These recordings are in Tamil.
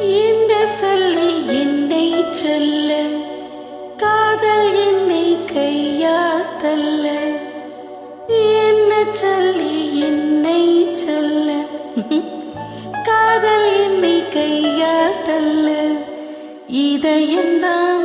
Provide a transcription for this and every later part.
என்ற சொல்லி என்னை சொல்ல காதல் என்னை கையால் தள்ள. என்ன சொல்லி என்னை சொல்ல காதல் என்னை கையால் தள்ள. இதயம்தான்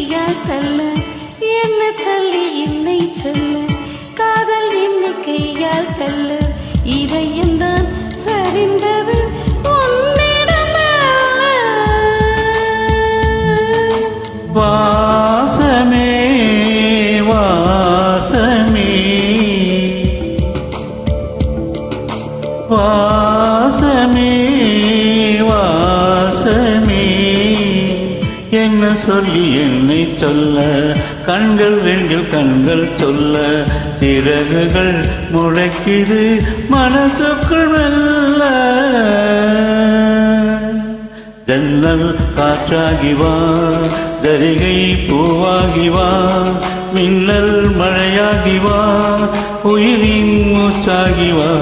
என்ன தல்ல என்ன சொல்லி என்னை சொல்ல? காதல் என்ன கையால் தள்ள? இதயம்தான் சரிந்தது வாசமே வாசமே. வாசமே. என்ன சொல்லி என்னை சொல்ல? கண்கள் ரெண்டில் கண்கள் சொல்ல. சிறகுகள் முளைக்குது மனசுக்குள் மெல்ல. ஜன்னல் காற்றாகி வா ஜரிகை பூவாகி வா மின்னல் மழையாகி வா உயிரின் மூச்சாகி வா.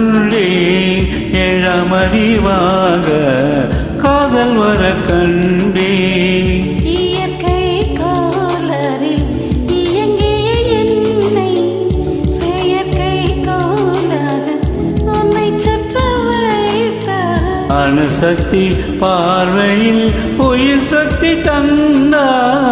கொண்டே எழமறிவாக காதல் வர கண்டே இயற்கை காலரில் இயங்கிய என்னை. செயற்கை கோலாக உன்னை சுற்ற அணுசக்தி பார்வையில் உயிர் சக்தி தந்தார்.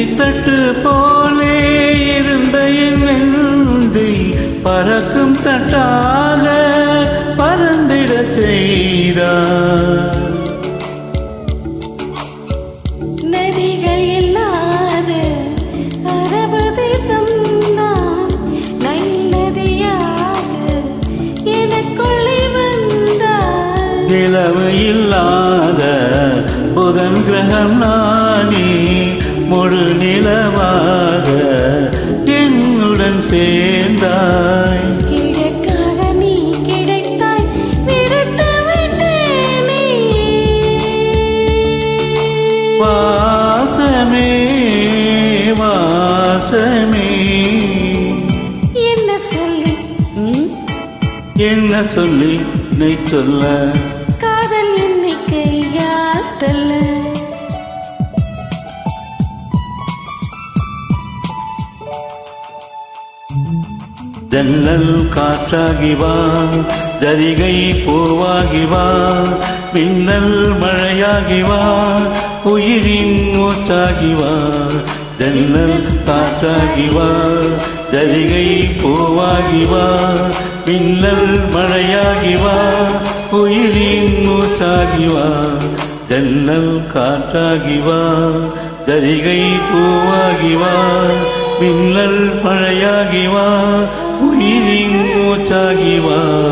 இசைத்தட்டு போலே இருந்த என் நெஞ்சை பறக்கும் தட்டாக பறந்திடச் செய்தார். நதிகள் இல்லாத அரபு தேசம் தான். நதியாக எனக்குள்ளே வந்தார் இல்லாத புதன் கிரகம் நானே. முழு நிலவாக என்னுடன் சேர்ந்தாய். வாசமே வாசமே. என்ன சொல்லி? சொல்லி நீ சொல்ல? ஜன்னல் காற்றாகி வா ஜரிகை பூவாகி வா மின்னல் மழையாகி வா உயிரின் மூச்சாகி வா ஜன்னல் காற்றாகி வா ஜரிகை பூவாகி வா மின்னல் மழையாகி வா உயிரின் மூச்சாகி வா ஜன்னல் காற்றாகி வா ஜரிகை பூவாகி